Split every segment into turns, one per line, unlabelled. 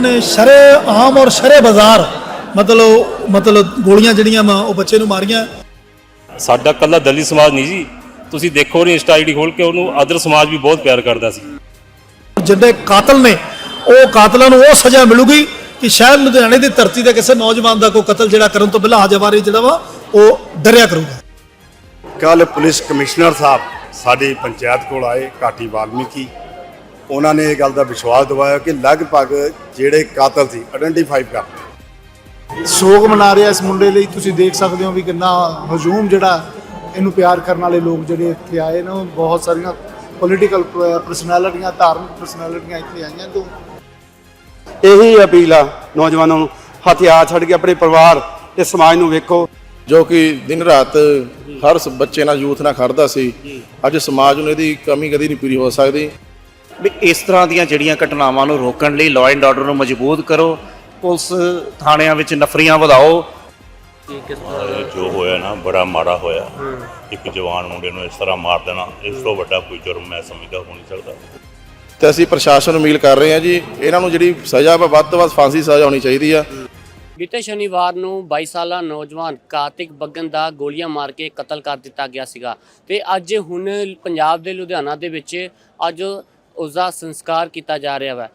ਉਹਨਾਂ ਨੇ ਸ਼ਰੇ ਆਮ ਔਰ ਸ਼ਰੇ ਬਾਜ਼ਾਰ ਮਤਲਬ ਮਤਲਬ ਗੋਲੀਆਂ ਜਿਹੜੀਆਂ ਵਾ ਉਹ ਬੱਚੇ ਨੂੰ ਮਾਰੀਆਂ
ਸਾਡਾ ਕੱਲਾ ਦਲਿਤ ਸਮਾਜ ਨਹੀਂ ਜੀ ਤੁਸੀਂ ਦੇਖੋ ਰੀ ਇੰਸਟਾ ਆਈਡੀ ਖੋਲ ਕੇ ਉਹਨੂੰ ਅਦਰ ਸਮਾਜ ਵੀ ਬਹੁਤ ਪਿਆਰ ਕਰਦਾ ਸੀ
ਜਿਹੜੇ ਕਾਤਲ ਨੇ ਉਹ ਕਾਤਲਾਂ ਨੂੰ ਉਹ ਸਜ਼ਾ ਮਿਲੂਗੀ ਕਿ ਸ਼ਾਇਦ ਲੁਧਿਆਣੇ ਦੀ ਧਰਤੀ ਤੇ ਕਿਸੇ ਨੌਜਵਾਨ ਦਾ ਕੋਈ ਕਤਲ ਜਿਹੜਾ ਕਰਨ ਤੋਂ ਪਹਿਲਾਂ ਹਜਵਾਰੀ ਜਿਹੜਾ ਵਾ ਉਹ ਡਰਿਆ ਕਰੂਗਾ
ਕੱਲ ਪੁਲਿਸ ਕਮਿਸ਼ਨਰ ਸਾਹਿਬ ਸਾਡੀ ਪੰਚਾਇਤ ਕੋਲ ਆਏ ਕਾਟੀ ਵਾਲਮੀਕੀ ਉਹਨਾਂ ਨੇ ਇਹ ਗੱਲ ਦਾ ਵਿਸ਼ਵਾਸ ਦਿਵਾਇਆ ਕਿ ਲਗਭਗ ਜਿਹੜੇ ਕਾਤਲ ਸੀ ਆਇਡੈਂਟੀਫਾਈ ਕਰ।
ਸੋਗ ਮਨਾ ਰਿਹਾ ਇਸ ਮੁੰਡੇ ਲਈ। ਤੁਸੀਂ ਦੇਖ ਸਕਦੇ ਹੋ ਵੀ ਕਿੰਨਾ ਹਜੂਮ ਜਿਹੜਾ ਇਹਨੂੰ ਪਿਆਰ ਕਰਨ ਵਾਲੇ ਲੋਕ ਜਿਹੜੇ ਇੱਥੇ ਆਏ ਨੇ ਬਹੁਤ ਸਾਰੀਆਂ ਪੋਲੀਟੀਕਲ ਪਰਸਨੈਲਿਟੀਆਂ ਧਾਰਮਿਕ ਪਰਸਨੈਲਿਟੀਆਂ ਇੱਥੇ ਆਈਆਂ ਤੋਂ
ਇਹੀ ਅਪੀਲ ਆ ਨੌਜਵਾਨਾਂ ਨੂੰ। ਹਥਿਆਰ ਛੱਡ ਕੇ ਆਪਣੇ ਪਰਿਵਾਰ ਤੇ ਸਮਾਜ ਨੂੰ ਵੇਖੋ।
ਜੋ ਕਿ ਦਿਨ ਰਾਤ ਹਰ ਸ- ਬੱਚੇ ਨਾਲ ਯੂਥ ਨਾਲ ਖੜਦਾ ਸੀ। ਅੱਜ ਸਮਾਜ ਨੂੰ ਇਹਦੀ ਕਮੀ ਕਦੀ ਨਹੀਂ ਪੂਰੀ ਹੋ ਸਕਦੀ।
ਵੀ ਇਸ ਤਰ੍ਹਾਂ ਦੀਆਂ ਜਿਹੜੀਆਂ ਘਟਨਾਵਾਂ ਨੂੰ ਰੋਕਣ ਲਈ ਲਾਅ ਐਂਡ ਆਰਡਰ ਨੂੰ ਮਜ਼ਬੂਤ ਕਰੋ ਪੁਲਿਸ ਥਾਣਿਆਂ ਵਿੱਚ ਨਫਰੀਆਂ ਵਧਾਓ।
ਜੋ ਹੋਇਆ ਨਾ ਬੜਾ ਮਾੜਾ ਹੋਇਆ। ਇੱਕ ਜਵਾਨ ਮੁੰਡੇ ਨੂੰ ਇਸ ਤਰ੍ਹਾਂ ਮਾਰ ਦੇਣਾ ਇਸ ਤੋਂ ਵੱਡਾ ਕੋਈ ਜੁਰਮ ਮੈਂ ਸਮਝਦਾ ਹੋ ਨਹੀਂ ਸਕਦਾ।
ਤੇ ਅਸੀਂ ਪ੍ਰਸ਼ਾਸਨ ਨੂੰ ਅਪੀਲ ਕਰ ਰਹੇ ਹਾਂ ਜੀ ਇਹਨਾਂ ਨੂੰ ਜਿਹੜੀ ਸਜ਼ਾ ਵਾ ਵੱਧ ਤੋਂ ਵੱਧ ਫਾਂਸੀ ਸਜ਼ਾ ਹੋਣੀ ਚਾਹੀਦੀ ਆ।
ਬੀਤੇ ਸ਼ਨੀਵਾਰ ਨੂੰ 22 ਸਾਲਾ ਨੌਜਵਾਨ ਕਾਰਤਿਕ ਬੱਗਨ ਦਾ ਗੋਲੀਆਂ ਮਾਰ ਕੇ ਕਤਲ ਕਰ ਦਿੱਤਾ ਗਿਆ ਸੀਗਾ। ਤੇ ਅੱਜ ਹੁਣ ਪੰਜਾਬ ਦੇ ਲੁਧਿਆਣਾ ਦੇ ਵਿੱਚ ਅੱਜ ਉਸ ਦਾ ਸੰਸਕਾਰ ਕੀਤਾ ਜਾ ਰਿਹਾ ਵਾ।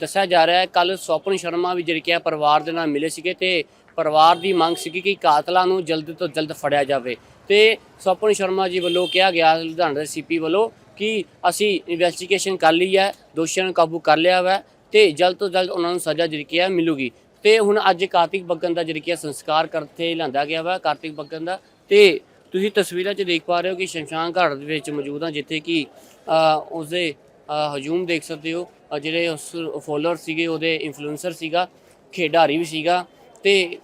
ਦੱਸਿਆ ਜਾ ਰਿਹਾ ਹੈ ਕੱਲ ਸੋਪਨ ਸ਼ਰਮਾ ਵੀ ਜਿਹੜੀ ਕਿ ਪਰਿਵਾਰ ਦੇ ਨਾਲ ਮਿਲੇ ਸੀਗੇ ਤੇ ਪਰਿਵਾਰ ਦੀ ਮੰਗ ਸੀਗੀ ਕਿ ਕਾਤਲਾਂ ਨੂੰ ਜਲਦ ਤੋਂ ਜਲਦ ਫੜਿਆ ਜਾਵੇ। ਤੇ ਸੋਪਨ ਸ਼ਰਮਾ ਜੀ ਵੱਲੋਂ ਕਿਹਾ ਗਿਆ ਲੁਧਿਆਣਾ ਦੇ ਸੀਪੀ ਵੱਲੋਂ ਕਿ ਅਸੀਂ ਇਨਵੈਸਟੀਗੇਸ਼ਨ ਕਰ ਲਈ ਹੈ ਦੋਸ਼ੀਆਂ ਨੂੰ ਕਾਬੂ ਕਰ ਲਿਆ ਵਾ ਤੇ ਜਲਦ ਤੋਂ ਜਲਦ ਉਹਨਾਂ ਨੂੰ ਸਜ਼ਾ ਜਿਹੜੀ ਕਿ ਹੈ ਮਿਲੂਗੀ। ਤੇ ਹੁਣ ਅੱਜ ਕਾਰਤਿਕ ਬੱਗਨ ਦਾ ਜਿਹੜੀ ਕਿ ਸੰਸਕਾਰ ਕਰਤੇ ਲਿਆਂਦਾ ਗਿਆ ਵਾ ਕਾਰਤਿਕ ਬੱਗਨ ਦਾ। ਤੇ ਤੁਸੀਂ ਤਸਵੀਰਾਂ 'ਚ ਦੇਖ ਪਾ ਰਹੇ ਹੋ ਕਿ ਸ਼ਮਸ਼ਾਨ ਘਾਟ ਦੇ ਵਿੱਚ ਮੌਜੂਦ ਹਾਂ ਜਿੱਥੇ ਕਿ ਅ, ਉਸਦੇ ਹਜੂਮ ਦੇਖ ਸਕਦੇ ਹੋ। ਜਿਹੜੇ ਉਸ ਫੋਲੋਅਰ ਸੀਗੇ, ਉਹਦੇ ਇਨਫਲੂਐਂਸਰ ਸੀਗਾ, ਖੇਡਾਰੀ ਵੀ ਸੀਗਾ। ਤੇ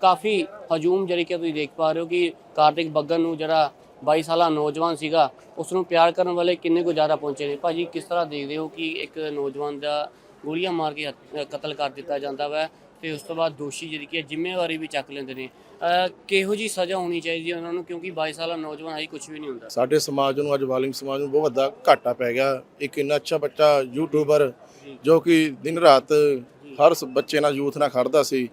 ਕਾਫੀ ਹਜੂਮ ਜਿਹੜੇ ਕਿ ਤੁਸੀਂ ਦੇਖ ਪਾ ਰਹੇ ਹੋ ਕਿ ਕਾਰਤਿਕ ਬੱਗਨ ਨੂੰ ਜਿਹੜਾ 22 ਸਾਲਾ ਨੌਜਵਾਨ ਸੀਗਾ ਉਸ ਨੂੰ ਪਿਆਰ ਕਰਨ ਵਾਲੇ ਕਿੰਨੇ ਕੁ ਜ਼ਿਆਦਾ ਪਹੁੰਚੇ ਨੇ। ਭਾਜੀ, ਕਿਸ ਤਰ੍ਹਾਂ ਦੇਖਦੇ ਹੋ ਕਿ ਇੱਕ ਨੌਜਵਾਨ ਦਾ ਗੋਲੀਆਂ ਮਾਰ ਕੇ ਕਤਲ ਕਰ ਦਿੱਤਾ ਜਾਂਦਾ ਵਾ? ਤੇ ਉਸ ਤੋਂ ਬਾਅਦ ਦੋਸ਼ੀ ਜਿਹੜੀ ਕਿ ਹੈ ਜ਼ਿੰਮੇਵਾਰੀ ਵੀ ਚੱਕ ਲੈਂਦੇ ਨੇ। ਅਹ ਕਿਹੋ ਜੀ ਸਜ਼ਾ ਹੋਣੀ ਚਾਹੀਦੀ ਹੈ ਉਹਨਾਂ ਨੂੰ? ਕਿਉਂਕਿ 22 ਸਾਲਾ ਨੌਜਵਾਨ ਹੈ ਕੁਝ ਵੀ ਨਹੀਂ ਹੁੰਦਾ।
ਸਾਡੇ ਸਮਾਜ ਨੂੰ ਅੱਜ ਵਾਲਿੰਗ ਸਮਾਜ ਨੂੰ ਬਹੁਤ ਵੱਡਾ ਘਾਟਾ ਪੈ ਗਿਆ। ਇੱਕ ਇੰਨਾ ਅੱਛਾ ਬੱਚਾ ਯੂਟਿਊਬਰ ਜੋ। ਕਿ ਦਿਨ ਰਾਤ ਹਰ ਸ- ਬੱਚੇ ਨਾਲ ਯੂਥ ਨਾਲ ਖੜਦਾ ਸੀ।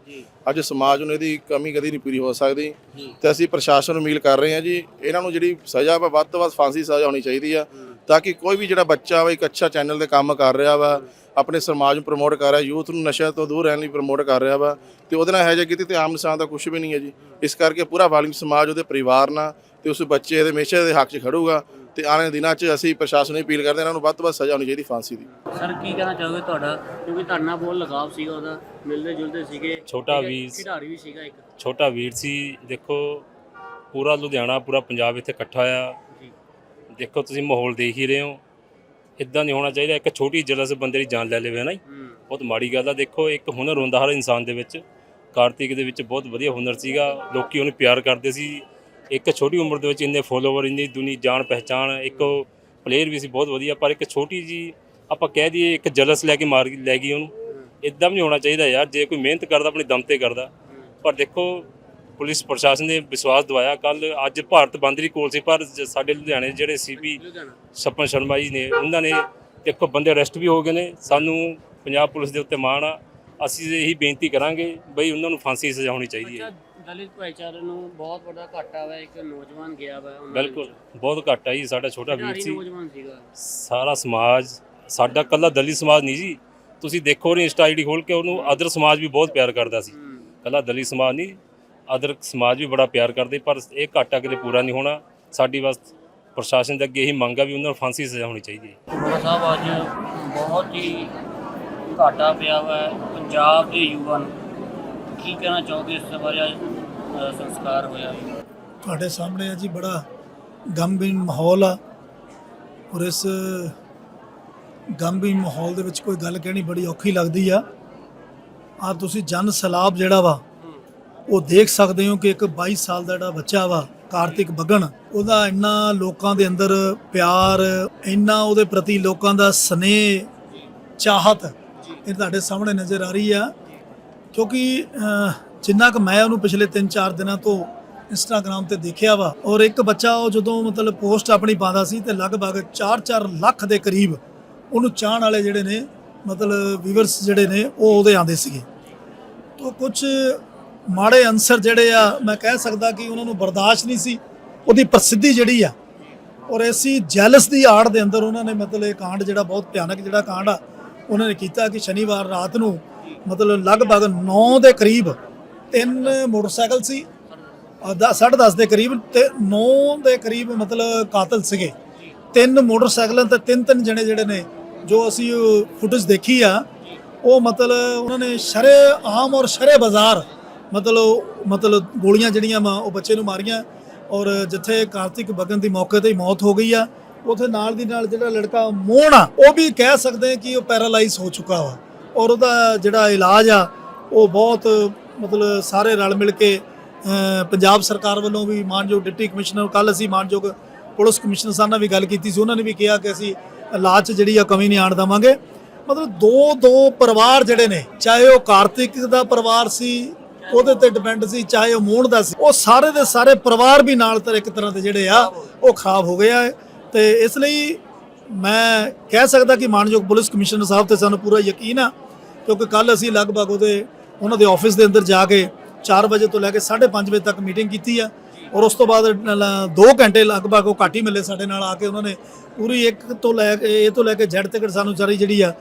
ਅੱਜ ਸਮਾਜ ਨੂੰ ਇਹਦੀ ਕਮੀ ਕਦੀ ਨਹੀਂ ਪੂਰੀ ਹੋ ਸਕਦੀ। ਤੇ ਅਸੀਂ ਪ੍ਰਸ਼ਾਸਨ ਨੂੰ ਅਪੀਲ ਕਰ ਰਹੇ ਹਾਂ ਜੀ ਇਹਨਾਂ ਨੂੰ ਜਿਹੜੀ ਸਜ਼ਾ ਵਾ ਵੱਧ ਤੋਂ ਵੱਧ ਫਾਂਸੀ ਸਜ਼ਾ ਹੋਣੀ ਚਾਹੀਦੀ ਆ। ਤਾਂ ਕਿ ਕੋਈ ਵੀ ਜਿਹੜਾ ਬੱਚਾ ਵਾ ਇੱਕ ਅੱਛਾ ਚੈਨਲ ਤੇ ਕੰਮ ਕਰ ਰਿਹਾ ਵਾ ਆਪਣੇ ਸਮਾਜ ਨੂੰ ਪ੍ਰਮੋਟ ਕਰ ਰਿਹਾ ਯੂਥ ਨੂੰ ਨਸ਼ਾ ਤੋਂ ਦੂਰ ਰਹਿਣ ਲਈ ਪ੍ਰਮੋਟ ਕਰ ਰਿਹਾ ਵਾ ਤੇ ਉਹਦੇ ਨਾਲ ਹੈ ਜੇ ਕੀਤੀ ਤੇ ਆਮ ਇਨਸਾਨ ਦਾ ਕੁਝ ਵੀ ਨਹੀਂ ਹੈ ਜੀ। ਇਸ ਕਰਕੇ ਪੂਰਾ ਵਾਲਿੰਗ ਸਮਾਜ ਉਹਦੇ ਪਰਿਵਾਰ ਨਾਲ ਤੇ ਉਸ ਬੱਚੇ ਦੇ ਹਮੇਸ਼ਾ ਦੇ ਹੱਕ 'ਚ ਖੜੂਗਾ ਤੇ ਆਉਣ ਦਿਨਾਂ 'ਚ ਅਸੀਂ ਪ੍ਰਸ਼ਾਸਨ ਨੂੰ ਅਪੀਲ ਕਰਦੇ ਹਾਂ ਇਹਨਾਂ ਨੂੰ ਵੱਧ ਤੋਂ ਵੱਧ ਸਜ਼ਾ ਹੋਣੀ ਚਾਹੀਦੀ ਫਾਂਸੀ ਦੀ।
ਸਰ ਕੀ ਕਹਿਣਾ ਚਾਹੋਗੇ ਤੁਹਾਡਾ? ਕਿਉਂਕਿ ਤੁਹਾਡੇ ਨਾਲ ਬਹੁਤ ਲਗਾਵ ਸੀਗਾ ਉਹਦਾ ਮਿਲਦੇ ਜੁਲਦੇ ਸੀਗੇ।
ਛੋਟਾ ਵੀਰ।
ਖਿਡਾਰੀ ਵੀ ਸੀਗਾ ਇੱਕ।
ਛੋਟਾ ਵੀਰ ਸੀ ਦੇਖੋ ਪੂਰਾ ਲੁਧਿਆਣਾ ਪੂਰਾ ਪੰਜਾਬ ਇੱਥੇ ਇਕੱਠਾ ਆ। ਦੇਖੋ ਤੁਸੀਂ ਮਾਹੌਲ ਦੇਖ ਹੀ ਰਹੇ ਹੋ। ਇਦਾਂ ਨਹੀਂ ਹੋਣਾ ਚਾਹੀਦਾ। ਇੱਕ ਛੋਟੀ ਜਲਸ ਬੰਦੇ ਦੀ ਜਾਨ ਲੈ ਲਵੇ ਨਾ ਬਹੁਤ ਮਾੜੀ ਗੱਲ ਆ। ਦੇਖੋ ਇੱਕ ਹੁਨਰ ਹੁੰਦਾ ਹਰ ਇਨਸਾਨ ਦੇ ਵਿੱਚ। ਕਾਰਤਿਕ ਦੇ ਵਿੱਚ ਬਹੁਤ ਵਧੀਆ ਹੁਨਰ ਸੀਗਾ। ਲੋਕੀ ਉਹਨੂੰ ਪਿਆਰ ਕਰਦੇ ਸੀ। ਇੱਕ ਛੋਟੀ ਉਮਰ ਦੇ ਵਿੱਚ ਇੰਨੇ ਫੋਲੋਵਰ ਇੰਨੀ ਦੁਨੀ ਜਾਣ ਪਹਿਚਾਣ ਇੱਕ ਪਲੇਅਰ ਵੀ ਸੀ ਬਹੁਤ ਵਧੀਆ। ਪਰ ਇੱਕ ਛੋਟੀ ਜੀ ਆਪਾਂ ਕਹਿ ਦਈਏ ਇੱਕ ਜਲਸ ਲੈ ਕੇ ਮਾਰ ਲੈ ਗਈ ਉਹਨੂੰ। ਇਦਾਂ ਵੀ ਨਹੀਂ ਹੋਣਾ ਚਾਹੀਦਾ ਯਾਰ। ਜੇ ਕੋਈ ਮਿਹਨਤ ਕਰਦਾ ਆਪਣੀ ਦਮ ਤੇ ਕਰਦਾ। ਪਰ ਦੇਖੋ ਪੁਲਿਸ ਪ੍ਰਸ਼ਾਸਨ ਨੇ ਵਿਸ਼ਵਾਸ ਦਿਵਾਇਆ। ਕੱਲ ਅੱਜ ਭਾਰਤ ਬੰਦ ਦੀ ਕੋਲ ਸੀ ਪਰ ਸਾਡੇ ਲੁਧਿਆਣੇ ਦੇ ਜਿਹੜੇ ਸੀਪੀ ਸਪਨ ਸ਼ਰਮਾ ਜੀ ਨੇ ਉਹਨਾਂ ਨੇ ਦੇਖੋ ਬੰਦੇ ਅਰੈਸਟ ਵੀ ਹੋ ਗਏ ਨੇ। ਸਾਨੂੰ ਪੰਜਾਬ ਪੁਲਿਸ ਦੇ ਉੱਤੇ ਮਾਣ ਆ। ਅਸੀਂ ਇਹੀ ਬੇਨਤੀ ਕਰਾਂਗੇ ਬਈ ਉਹਨਾਂ ਨੂੰ ਫਾਂਸੀ ਸਜ਼ਾ ਹੋਣੀ ਚਾਹੀਦੀ ਹੈ।
ਦਲਿਤ ਭਾਈਚਾਰੇ ਨੂੰ ਬਹੁਤ ਵੱਡਾ ਘਾਟਾ ਵਾ ਇੱਕ ਨੌਜਵਾਨ ਗਿਆ ਵਾ ਉਹਨਾਂ ਦੇ
ਬਿਲਕੁਲ
ਵਿੱਚ।
ਬਹੁਤ ਘੱਟ ਜੀ ਸਾਡਾ ਛੋਟਾ ਵੀਰ ਸੀ। ਸਾਰਾ ਸਮਾਜ ਸਾਡਾ ਕੱਲਾ ਦਲਿਤ ਸਮਾਜ ਨਹੀਂ ਜੀ। ਤੁਸੀਂ ਦੇਖੋ ਰੀ ਇੰਸਟਾ ਆਈਡੀ ਖੋਲ ਕੇ ਉਹਨੂੰ ਅਦਰ ਸਮਾਜ ਵੀ ਬਹੁਤ ਪਿਆਰ ਕਰਦਾ ਸੀ।
ਹੂੰ।
ਕੱਲਾ ਦਲਿਤ ਸਮਾਜ ਨਹੀਂ ਅਦਰ ਸਮਾਜ ਵੀ ਬੜਾ ਪਿਆਰ ਕਰਦੇ ਪਰ ਇਹ ਘਾਟਾ ਕਿਤੇ ਪੂਰਾ ਨਹੀਂ ਹੋਣਾ। ਸਾਡੀ ਬਸ ਪ੍ਰਸ਼ਾਸਨ ਦੇ ਅੱਗੇ ਇਹੀ ਮੰਗ ਆ ਵੀ ਉਹਨਾਂ ਨੂੰ ਫਾਂਸੀ ਸਜ਼ਾ ਹੋਣੀ ਚਾਹੀਦੀ ਹੈ।
ਸਾਹਿਬ ਅੱਜ ਬਹੁਤ ਹੀ ਘਾਟਾ ਪਿਆ ਵਾ ਹੈ। ਪੰਜਾਬ ਦੇ ਯੁਵਾ ਨੂੰ ਕੀ ਕਹਿਣਾ ਚਾਹੋਗੇ ਇਸ ਬਾਰੇ ਅੱਜ, ਸੰਸਕਾਰ ਹੋਇਆ
ਤੁਹਾਡੇ ਸਾਹਮਣੇ ਆ ਜੀ ਬੜਾ ਗਮਗੀਨ ਮਾਹੌਲ ਆ। ਔਰ ਇਸ ਗਮਗੀਨ ਮਾਹੌਲ ਦੇ ਵਿੱਚ ਕੋਈ ਗੱਲ ਕਹਿਣੀ ਬੜੀ ਔਖੀ ਲੱਗਦੀ ਆ। ਆ ਤੁਸੀਂ ਜਨ ਸਲਾਬ ਜਿਹੜਾ ਵਾ ਉਹ ਦੇਖ ਸਕਦੇ ਹੋ ਕਿ ਇੱਕ 22 ਸਾਲ ਦਾ ਜਿਹੜਾ ਬੱਚਾ ਵਾ, ਕਾਰਤਿਕ ਬੱਗਣ, ਉਹਦਾ ਇੰਨਾ ਲੋਕਾਂ ਦੇ ਅੰਦਰ ਪਿਆਰ, ਇੰਨਾ ਉਹਦੇ ਪ੍ਰਤੀ ਲੋਕਾਂ ਦਾ ਸਨੇਹ, ਚਾਹਤ ਇਹ ਤੁਹਾਡੇ ਸਾਹਮਣੇ ਨਜ਼ਰ ਆ ਰਹੀ ਆ। ਕਿਉਂਕਿ ਜਿੰਨਾ ਕੁ ਮੈਂ ਉਹਨੂੰ ਪਿਛਲੇ 3-4 ਦਿਨਾਂ ਤੋਂ ਇੰਸਟਾਗ੍ਰam ਤੇ ਦੇਖਿਆ ਵਾ, ਔਰ ਇੱਕ ਬੱਚਾ ਉਹ ਜਦੋਂ ਮਤਲਬ ਪੋਸਟ ਆਪਣੀ ਪਾਉਂਦਾ ਸੀ ਤੇ ਲਗਭਗ 4-4 ਲੱਖ ਦੇ ਕਰੀਬ ਉਹਨੂੰ ਚਾਹਣ ਵਾਲੇ ਜਿਹੜੇ ਨੇ, ਮਤਲਬ ਵੀਵਰਸ ਜਿਹੜੇ ਨੇ, ਉਹ ਉਹਦੇ ਆਉਂਦੇ ਸੀਗੇ। ਤੋਂ ਕੁਝ ਮਾੜੇ ਅਨਸਰ ਜਿਹੜੇ ਆ, ਮੈਂ ਕਹਿ ਸਕਦਾ ਕਿ ਉਹਨਾਂ ਨੂੰ ਬਰਦਾਸ਼ਤ ਨਹੀਂ ਸੀ। ਉਹਦੀ ਪ੍ਰਸਿੱਧੀ ਜਿਹੜੀ ਆ, ਔਰ ਐਸੀ ਜੈਲਸ ਦੀ ਆੜ ਦੇ ਅੰਦਰ ਉਹਨਾਂ ਨੇ ਮਤਲਬ ਇਹ ਕਾਂਡ ਜਿਹੜਾ ਬਹੁਤ ਭਿਆਨਕ ਜਿਹੜਾ ਕਾਂਡ ਆ, ਉਹਨਾਂ ਨੇ ਕੀਤਾ ਕਿ ਸ਼ਨੀਵਾਰ ਰਾਤ ਨੂੰ ਮਤਲਬ ਲਗਭਗ 9 ਦੇ ਕਰੀਬ ਤਿੰਨ ਮੋਟਰਸਾਈਕਲ ਸੀ 10 ਦਸ ਦੇ ਕਰੀਬ ਤੇ 9 ਦੇ ਕਰੀਬ ਮਤਲਬ ਕਾਤਲ ਸੀਗੇ। ਤਿੰਨ ਮੋਟਰਸਾਈਕਲਾਂ ਤੇ ਤਿੰਨ ਤਿੰਨ ਜਣੇ ਜਿਹੜੇ ਨੇ, ਜੋ ਅਸੀਂ ਫੁਟੇਜ ਦੇਖੀ ਆ, ਉਹ ਮਤਲਬ ਉਹਨਾਂ ਨੇ ਸ਼ਰੇ ਆਮ ਔਰ ਸ਼ਰੇ ਬਾਜ਼ਾਰ ਮਤਲਬ ਮਤਲਬ ਗੋਲੀਆਂ ਜਿਹੜੀਆਂ ਵਾ, ਉਹ ਬੱਚੇ ਨੂੰ ਮਾਰੀਆਂ ਔਰ ਜਿੱਥੇ ਕਾਰਤਿਕ ਬਗਨ ਦੀ ਮੌਕੇ ਤੇ ਹੀ ਮੌਤ ਹੋ ਗਈ ਆ, ਉਥੇ ਨਾਲ ਦੀ ਨਾਲ ਜਿਹੜਾ ਲੜਕਾ ਮੋਹਨ ਆ, ਉਹ ਵੀ ਕਹਿ ਸਕਦੇ ਕਿ ਉਹ ਪੈਰਾਲਾਈਜ਼ ਹੋ ਚੁੱਕਾ ਵਾ ਔਰ ਉਹਦਾ ਜਿਹੜਾ ਇਲਾਜ ਆ, ਉਹ ਬਹੁਤ ਮਤਲਬ ਸਾਰੇ ਰਲ ਮਿਲ ਕੇ ਪੰਜਾਬ ਸਰਕਾਰ ਵੱਲੋਂ ਵੀ ਮਾਨਯੋਗ ਡਿਪਟੀ ਕਮਿਸ਼ਨਰ ਕੱਲ ਅਸੀਂ ਮਾਨਯੋਗ ਪੁਲਿਸ ਕਮਿਸ਼ਨਰ ਸਾਹਿਬ ਨਾਲ ਵੀ ਗੱਲ ਕੀਤੀ ਸੀ, ਉਹਨਾਂ ਨੇ ਵੀ ਕਿਹਾ ਕਿ ਅਸੀਂ ਇਲਾਜ 'ਚ ਜਿਹੜੀ ਆ ਕਮੀ ਨਹੀਂ ਆਣ ਦੇਵਾਂਗੇ। ਮਤਲਬ ਦੋ ਦੋ ਪਰਿਵਾਰ ਜਿਹੜੇ ਨੇ, ਚਾਹੇ ਉਹ ਕਾਰਤਿਕ ਦਾ ਪਰਿਵਾਰ ਸੀ ਉਹਦੇ ਤੇ ਡਿਪੈਂਡ ਸੀ, ਚਾਹੇ ਉਹ ਮੋਹਨ ਦਾ ਸੀ। ਉਹ ਸਾਰੇ ਦੇ ਸਾਰੇ ਪਰਿਵਾਰ ਵੀ ਨਾਲ ਤਰ ਇੱਕ ਤਰ੍ਹਾਂ ਦੇ ਜਿਹੜੇ ਆ, ਉਹ ਖਰਾਬ ਹੋ ਗਏ ਆ। ਤੇ ਇਸ ਲਈ ਮੈਂ ਕਹਿ ਸਕਦਾ ਕਿ ਮਾਨਯੋਗ ਪੁਲਿਸ ਕਮਿਸ਼ਨਰ ਸਾਹਿਬ ਤੇ ਸਾਨੂੰ ਪੂਰਾ ਯਕੀਨ ਆ, ਕਿਉਂਕਿ ਕੱਲ ਅਸੀਂ ਲਗਭਗ ਉਹਦੇ, ਉਹਨਾਂ ਦੇ ਆਫਿਸ ਦੇ ਅੰਦਰ ਜਾ ਕੇ 4 ਵਜੇ ਤੋਂ ਲੈ ਕੇ 5:30 ਵਜੇ ਤੱਕ ਮੀਟਿੰਗ ਕੀਤੀ ਆ। ਔਰ ਉਸ ਤੋਂ ਬਾਅਦ 2 ਘੰਟੇ ਲਗਭਗ ਉਹ ਘੱਟ ਹੀ ਮਿਲੇ ਸਾਡੇ ਨਾਲ ਆ ਕੇ ਉਹਨਾਂ ਨੇ ਪੂਰੀ ਇੱਕ ਤੋਂ ਲੈ ਕੇ, ਇਹ ਤੋਂ ਲੈ ਕੇ ਜ਼ੈਡ ਤੱਕ ਸਾਨੂੰ ਸਾਰੀ ਜਿਹੜੀ ਆ